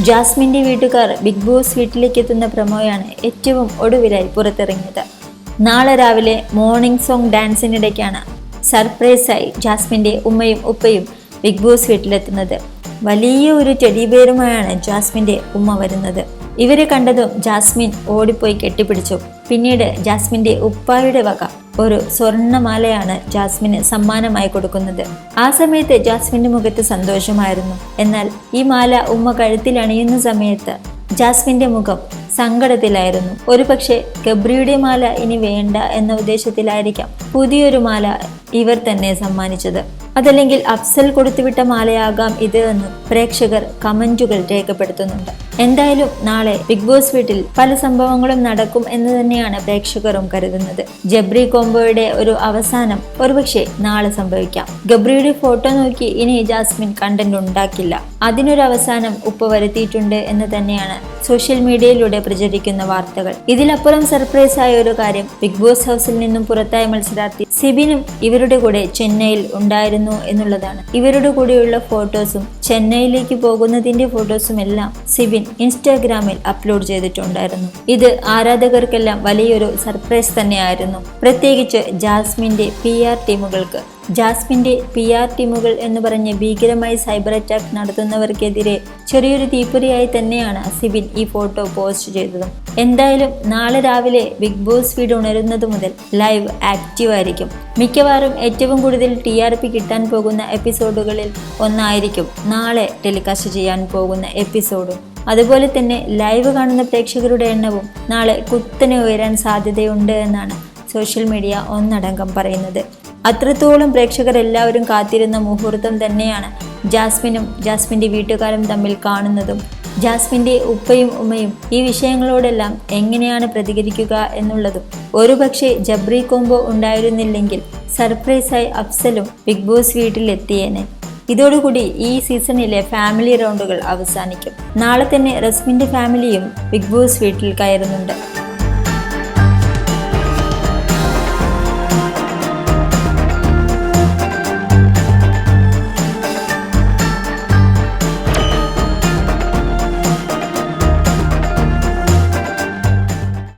ജാസ്മിന്റെ വീട്ടുകാർ big boss വീട്ടിലേക്ക് എത്തുന്ന പ്രമോയാണ് ഏറ്റവും ഒടുവിലായി പുറത്തിറങ്ങിയത്. നാളെ രാവിലെ മോർണിംഗ് സോങ് ഡാൻസിനിടയ്ക്കാണ് സർപ്രൈസായി ജാസ്മിന്റെ ഉമ്മയും ഉപ്പയും ബിഗ് ബോസ് വീട്ടിലെത്തുന്നത്. വലിയ ഒരു ടെഡിബേറുമായാണ് ജാസ്മിന്റെ ഉമ്മ വരുന്നത്. ഇവരെ കണ്ടതും ജാസ്മിൻ ഓടിപ്പോയി കെട്ടിപ്പിടിച്ചു. പിന്നീട് ജാസ്മിന്റെ ഉപ്പായുടെ വക ഒരു സ്വർണമാലയാണ് ജാസ്മിന് സമ്മാനമായി കൊടുക്കുന്നത്. ആ സമയത്ത് ജാസ്മിന്റെ മുഖത്ത് സന്തോഷമായിരുന്നു. എന്നാൽ ഈ മാല ഉമ്മ കഴുത്തിൽ അണിയുന്ന സമയത്ത് ജാസ്മിന്റെ മുഖം സങ്കടത്തിലായിരുന്നു. ഒരുപക്ഷെ ഗബ്രിയുടെ മാല ഇനി വേണ്ട എന്ന ഉദ്ദേശത്തിലായിരിക്കാം പുതിയൊരു മാല ഇവർ തന്നെ സമ്മാനിച്ചത്. അതല്ലെങ്കിൽ അഫ്സൽ കൊടുത്തുവിട്ട മാലയാകാം ഇത് എന്ന് പ്രേക്ഷകർ കമന്റുകൾ രേഖപ്പെടുത്തുന്നുണ്ട്. എന്തായാലും നാളെ ബിഗ് ബോസ് വീട്ടിൽ പല സംഭവങ്ങളും നടക്കും എന്ന് തന്നെയാണ് പ്രേക്ഷകരും കരുതുന്നത്. ജബ്രി കോംബോയുടെ ഒരു അവസാനം ഒരുപക്ഷെ നാളെ സംഭവിക്കാം. ഗബ്രിയുടെ ഫോട്ടോ നോക്കി ഇനി ജാസ്മിൻ കണ്ടന്റ് ഉണ്ടാക്കില്ല. അതിനൊരു അവസാനം ഉപ്പ് വരുത്തിയിട്ടുണ്ട് എന്ന് തന്നെയാണ് സോഷ്യൽ മീഡിയയിലൂടെ പ്രചരിക്കുന്ന വാർത്തകൾ. ഇതിലപ്പുറം സർപ്രൈസ് ആയ ഒരു കാര്യം ബിഗ് ബോസ് ഹൗസിൽ നിന്നും പുറത്തായ മത്സരാർത്ഥി സിബിനും ഇവരുടെ കൂടെ ചെന്നൈയിൽ ഉണ്ടായിരുന്നു എന്നുള്ളതാണ്. ഇവരുടെ കൂടെയുള്ള ഫോട്ടോസും ചെന്നൈയിലേക്ക് പോകുന്നതിന്റെ ഫോട്ടോസും എല്ലാം സിബിൻ ഇൻസ്റ്റാഗ്രാമിൽ അപ്ലോഡ് ചെയ്തിട്ടുണ്ടായിരുന്നു. ഇത് ആരാധകർക്കെല്ലാം വലിയൊരു സർപ്രൈസ് തന്നെയായിരുന്നു. പ്രത്യേകിച്ച് ജാസ്മിന്റെ പി ആർ ടീമുകൾക്ക്. ജാസ്മിന്റെ പി ആർ ടീമുകൾ എന്ന് പറഞ്ഞ് ഭീകരമായി സൈബർ അറ്റാക്ക് നടത്തുന്നവർക്കെതിരെ ചെറിയൊരു തീപ്പൊരിയായി തന്നെയാണ് സിബിൻ ഈ ഫോട്ടോ പോസ്റ്റ് ചെയ്തതും. എന്തായാലും നാളെ രാവിലെ ബിഗ് ബോസ് വീട് ഉണരുന്നത് മുതൽ ലൈവ് ആക്റ്റീവ് ആയിരിക്കും. മിക്കവാറും ഏറ്റവും കൂടുതൽ ടി ആർ പി കിട്ടാൻ പോകുന്ന എപ്പിസോഡുകളിൽ ഒന്നായിരിക്കും നാളെ ടെലികാസ്റ്റ് ചെയ്യാൻ പോകുന്ന എപ്പിസോഡും അതുപോലെ തന്നെ ലൈവ് കാണുന്ന പ്രേക്ഷകരുടെ എണ്ണവും നാളെ കുത്തനെ ഉയരാൻ സാധ്യതയുണ്ട് എന്നാണ് സോഷ്യൽ മീഡിയ ഒന്നടങ്കം പറയുന്നത്. അത്രത്തോളം പ്രേക്ഷകർ എല്ലാവരും കാത്തിരുന്ന മുഹൂർത്തം തന്നെയാണ് ജാസ്മിനും ജാസ്മിന്റെ വീട്ടുകാരും തമ്മിൽ കാണുന്നതും. ജാസ്മിന്റെ ഉപ്പയും ഉമ്മയും ഈ വിഷയങ്ങളോടെല്ലാം എങ്ങനെയാണ് പ്രതികരിക്കുക എന്നുള്ളതും. ഒരുപക്ഷെ ജബ്രി കോംബോ ഉണ്ടായിരുന്നില്ലെങ്കിൽ സർപ്രൈസായി അഫ്സലും ബിഗ് ബോസ് വീട്ടിലെത്തിയേനെ. ഇതോടുകൂടി ഈ സീസണിലെ ഫാമിലി റൗണ്ടുകൾ അവസാനിക്കും. നാളെ തന്നെ റസ്മിന്റെ ഫാമിലിയും ബിഗ് ബോസ് വീട്ടിൽ കയറുന്നുണ്ട്.